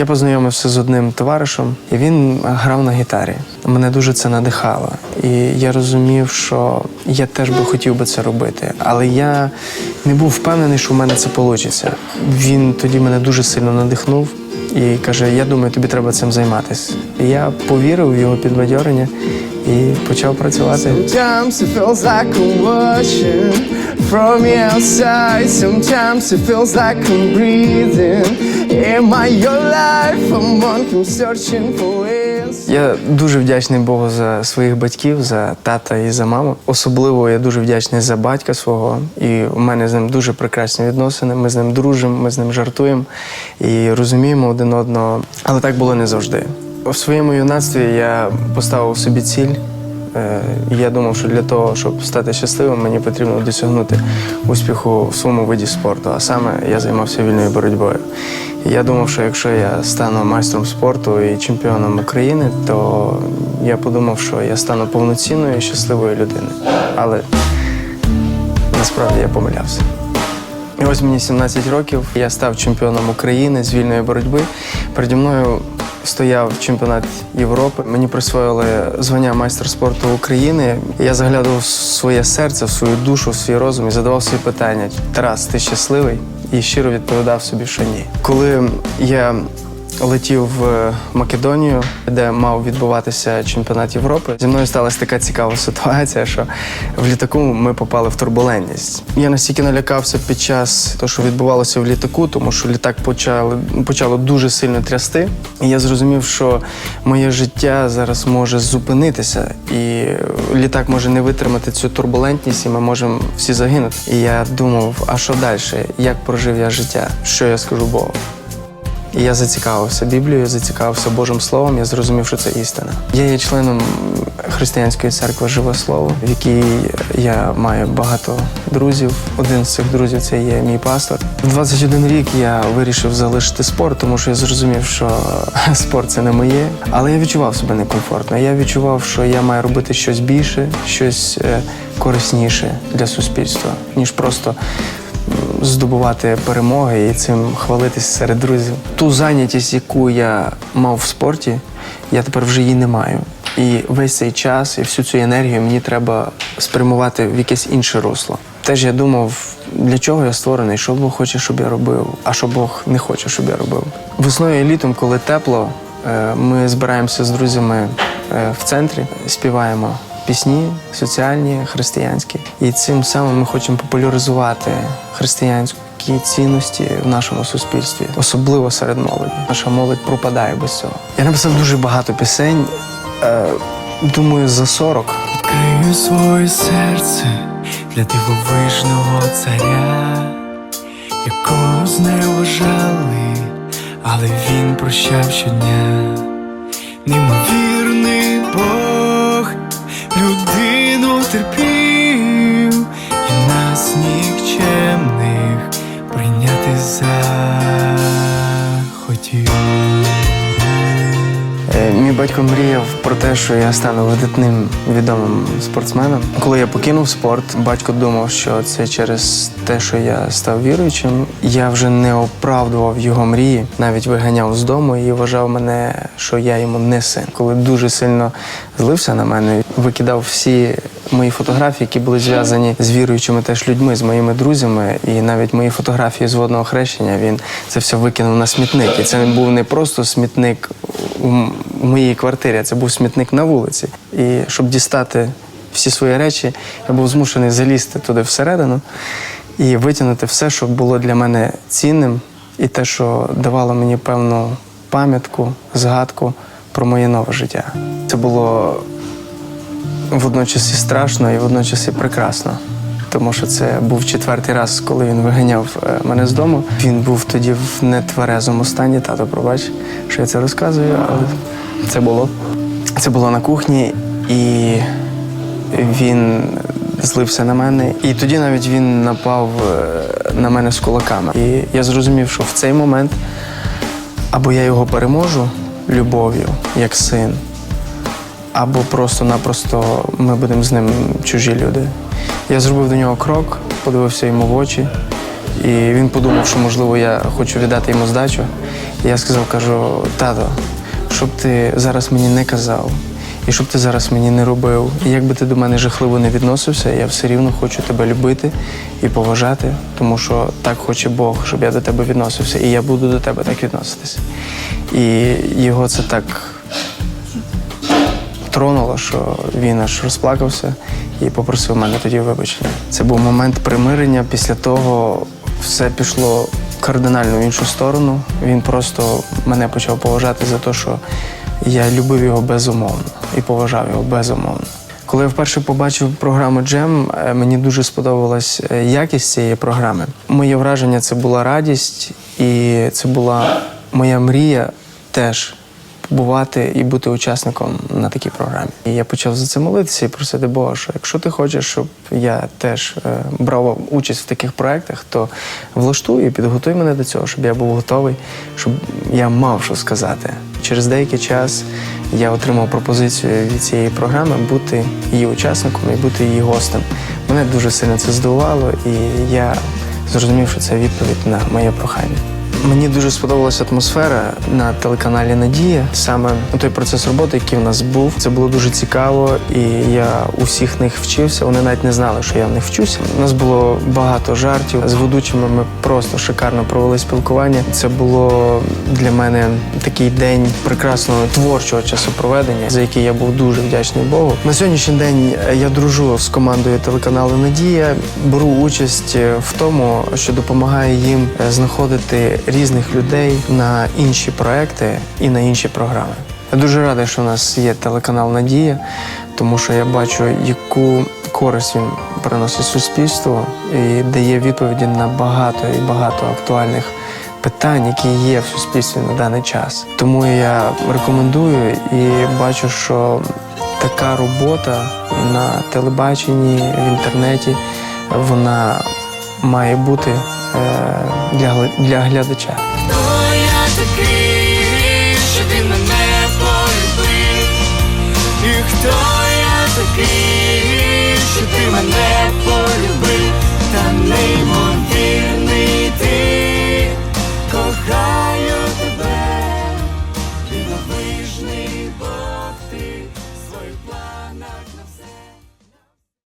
Я познайомився з одним товаришем, і він грав на гітарі. Мене дуже це надихало. І я розумів, що я теж би хотів би це робити. Але я не був впевнений, що в мене це вийде. Він тоді мене дуже сильно надихнув і каже: Я думаю, тобі треба цим займатися. І я повірив в його підбадьорення і почав працювати. Sometimes it feels like from outside. Sometimes it feels like I'm breathing. Am I your Я дуже вдячний Богу за своїх батьків, за тата і за маму. Особливо я дуже вдячний за батька свого. І у мене з ним дуже прекрасні відносини. Ми з ним дружимо, ми з ним жартуємо і розуміємо один одного. Але так було не завжди. У своєму юнацтві я поставив собі ціль. Е, Я думав, що для того, щоб стати щасливим, мені потрібно досягнути успіху в своєму виді спорту. А саме я займався вільною боротьбою. Я думав, що якщо я стану майстром спорту і чемпіоном України, то я подумав, що я стану повноцінною і щасливою людиною. Але насправді я помилявся. І ось мені 17 років, я став чемпіоном України з вільної боротьби. Переді мною стояв чемпіонат Європи. Мені присвоїли звання майстер спорту України. Я заглядав в своє серце, в свою душу, в свій розум і задавав собі питання: Тарас, ти щасливий? І щиро відповідав собі, що ні. Коли я летів в Македонію, де мав відбуватися чемпіонат Європи. Зі мною сталася така цікава ситуація, що в літаку ми попали в турбулентність. Я настільки налякався під час того, що відбувалося в літаку, тому що літак почали, почало дуже сильно трясти. І я зрозумів, що моє життя зараз може зупинитися, і літак може не витримати цю турбулентність, і ми можемо всі загинути. І я думав, а що далі? Як прожив я життя? Що я скажу Богу? І я зацікавився Біблією, зацікавився Божим Словом, я зрозумів, що це істина. Я є членом християнської церкви Живе Слово, в якій я маю багато друзів. Один з цих друзів це є мій пастор. В 21 рік я вирішив залишити спорт, тому що я зрозумів, що спорт це не моє. Але я відчував себе некомфортно. Я відчував, що я маю робити щось більше, щось е, корисніше для суспільства, ніж просто здобувати перемоги і цим хвалитись серед друзів. Ту зайнятість, яку я мав в спорті, я тепер вже її не маю. І весь цей час і всю цю енергію мені треба спрямувати в якесь інше русло. Теж я думав, для чого я створений, що Бог хоче, щоб я робив, а що Бог не хоче, щоб я робив. Весною і літом, коли тепло, е, ми збираємося з друзями е, в центрі, співаємо пісні соціальні, християнські. І цим самим ми хочемо популяризувати християнські цінності в нашому суспільстві, особливо серед молоді. Наша молодь пропадає без цього. Я написав дуже багато пісень. Е, думаю, за 40. Відкрию своє серце для дивовижного царя, якого зневажали, але він прощав щодня. Неймовірний Бог, masterpiece батько мріяв про те, що я стану видатним відомим спортсменом. Коли я покинув спорт, батько думав, що це через те, що я став віруючим. Я вже не оправдував його мрії, навіть виганяв з дому і вважав мене, що я йому не син. Коли дуже сильно злився на мене, викидав всі мої фотографії, які були зв'язані з віруючими теж людьми, з моїми друзями, і навіть мої фотографії з водного хрещення. Він це все викинув на смітник. І це був не просто смітник у моїй квартирі, це був смітник на вулиці. І щоб дістати всі свої речі, я був змушений залізти туди всередину і витягнути все, що було для мене цінним, і те, що давало мені певну пам'ятку, згадку про моє нове життя. Це було водночас і страшно, і водночас і прекрасно. Тому що це був четвертий раз, коли він виганяв е, мене з дому. Він був тоді в нетверезому стані. Тато, пробач, що я це розказую, але це було. Це було на кухні, і він злився на мене. І тоді навіть він напав е, на мене з кулаками. І я зрозумів, що в цей момент або я його переможу любов'ю, як син, або просто-напросто ми будемо з ним чужі люди. Я зробив до нього крок, подивився йому в очі, і він подумав, що можливо я хочу віддати йому здачу. Я сказав, кажу, тато, щоб ти зараз мені не казав, і щоб ти зараз мені не робив, і як ти до мене жахливо не відносився, я все рівно хочу тебе любити і поважати, тому що так хоче Бог, щоб я до тебе відносився, і я буду до тебе так відноситися. І його це так тронуло, що він аж розплакався і попросив мене тоді вибачення. Це був момент примирення. Після того все пішло кардинально в іншу сторону. Він просто мене почав поважати за те, що я любив його безумовно і поважав його безумовно. Коли я вперше побачив програму Джем, е, мені дуже сподобалась е, якість цієї програми. Моє враження це була радість, і це була моя мрія теж побувати і бути учасником на такій програмі. І я почав за це молитися і просити Бога, що якщо ти хочеш, щоб я теж е, брав участь в таких проєктах, то влаштуй і підготуй мене до цього, щоб я був готовий, щоб я мав що сказати. Через деякий час я отримав пропозицію від цієї програми бути її учасником і бути її гостем. Мене дуже сильно це здивувало, і я зрозумів, що це відповідь на моє прохання. Мені дуже сподобалася атмосфера на телеканалі Надія. Саме той процес роботи, який в нас був, це було дуже цікаво, і я у всіх них вчився. Вони навіть не знали, що я в них вчуся. У нас було багато жартів з ведучими. Ми просто шикарно провели спілкування. Це було для мене такий день прекрасного творчого часопроведення, за який я був дуже вдячний Богу. На сьогоднішній день я дружу з командою телеканалу Надія. Беру участь в тому, що допомагає їм е, знаходити різних людей на інші проекти і на інші програми. Я дуже радий, що у нас є телеканал Надія, тому що я бачу, яку користь він приносить суспільству і дає відповіді на багато і багато актуальних питань, які є в суспільстві на даний час. Тому я рекомендую і бачу, що така робота на телебаченні в інтернеті вона має бути Е, для для глядача. Хто я такий, що ти мене полюбив? І хто я такий, що ти мене?